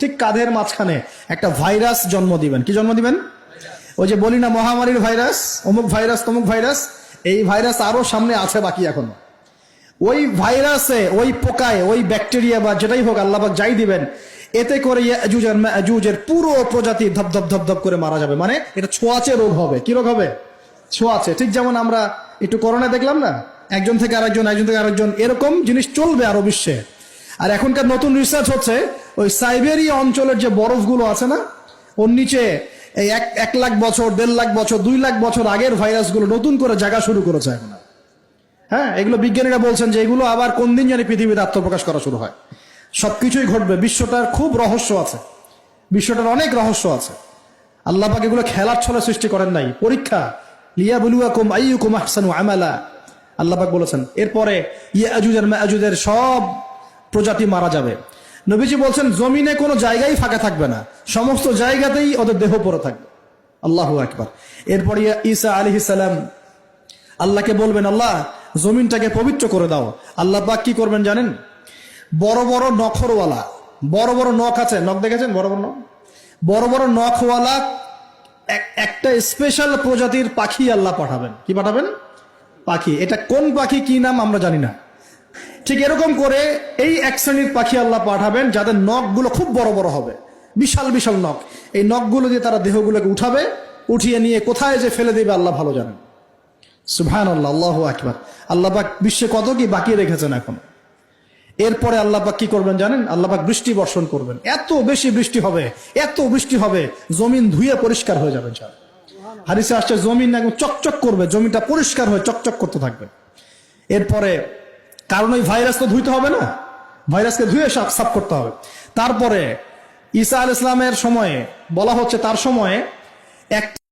ঠিক কাঁধের মাঝখানে একটা ভাইরাস জন্ম দিবেন। কি জন্ম দিবেন? ওই যে বলি না, মহামারীর ভাইরাস, অমুক ভাইরাস, তমুক ভাইরাস, এই ভাইরাস আরও সামনে আছে বাকি এখনও। ওই ভাইরাসে, ওই পোকায়, ওই ব্যাকটেরিয়া বা যেটাই হোক আল্লাহবাক যাই দিবেন, এতে করে ইয়াজুজ আর মাজুজের পুরো প্রজাতি ধপ ধপ ধপ ধপ করে মারা যাবে। মানে এটা ছোঁয়াচে রোগ হবে। কি রোগ হবে? ছোঁয়াচে। ঠিক যেমন আমরা একটু করোনা দেখলাম না? একজন থেকে আরেকজন, একজন থেকে আরেকজন, এরকম জিনিস চলবে আরও বিশ্বে। আর এখনকার নতুন রিসার্চ হচ্ছে, ওই সাইবেরিয়া অঞ্চলের যে বরফগুলো আছে না, ওর নিচে এই এক এক লাখ বছর, দেড় লাখ বছর, দুই লাখ বছর আগের ভাইরাসগুলো নতুন করে জায়গা শুরু করেছে এখন। হ্যাঁ এগুলো বিজ্ঞানীরা বলছেন যে এগুলো আবার কোন দিন জানি পৃথিবীতে আত্মপ্রকাশ করা শুরু হয়। সবকিছুই ঘটবে, বিশ্বটার খুব রহস্য আছে। বিশ্বটার অনেক রহস্য আছে। আল্লাহ পাক এগুলো খেলার ছলে সৃষ্টি করেন নাই। পরীক্ষা লিয়া বলুয়াকুম আইয়ুকুম আহসানু আমালা। আল্লাহ পাক বলেছেন, এরপরে ইয়াজুজ আর মাজুজের সব প্রজাতি মারা যাবে। নবীজি বলছেন, জমিনে কোনো জায়গায় ফাঁকা থাকবে না। সমস্ত জায়গাতেই ওদের দেহ পড়ে থাকবে। আল্লাহ আকবার। এরপরে ঈসা আলাইহিস সালাম আল্লাহকে বলবেন, আল্লাহ, জমিনটাকে পবিত্র করে দাও। আল্লাহ পাক কি করবেন জানেন? বড় বড় নখরওয়ালা, বড় বড় নখ আছে, নখ দেখেছেন? বড় বড় নখ? বড় বড় নখওয়ালা এক- একটা স্পেশাল প্রজাতির পাখি আল্লাহ পাঠাবেন। কি পাঠাবেন? পাখি। এটা কোন পাখি, কি নাম আমরা জানি না। ঠিক এরকম করে এই এক শ্রেণির পাখি আল্লাহ পাঠাবেন, যাদের নখগুলো খুব বড় বড় হবে। বিশাল বিশাল নখ। এই নখগুলো দিয়ে তারা দেহগুলোকে উঠাবে, উঠিয়ে নিয়ে কোথায় যে ফেলে দেবে আল্লাহ ভালো জানেন। সুবহান আল্লাহ আল্লাহ আকবার। আল্লাহ পাক বিশ্বে কত কি বাকি রেখেছেন এখন? এরপরে আল্লাহ পাক কি করবেন জানেন? আল্লাহ পাক বৃষ্টি বর্ষণ করবেন। এত বেশি বৃষ্টি হবে, এত বৃষ্টি হবে, জমিন ধুয়ে পরিষ্কার হয়ে যাবে যা হারিসে আসছে, জমিন একদম চকচক করবে, জমিটা পরিষ্কার হয়ে চকচক করতে থাকবে। এরপরে কারণ ওই ভাইরাস তো ধুইতে হবে না। ভাইরাসকে ধুয়ে সাফ করতে হবে। তারপরে ঈসা আল ইসলামের সময়ে বলা হচ্ছে তার সময়ে এক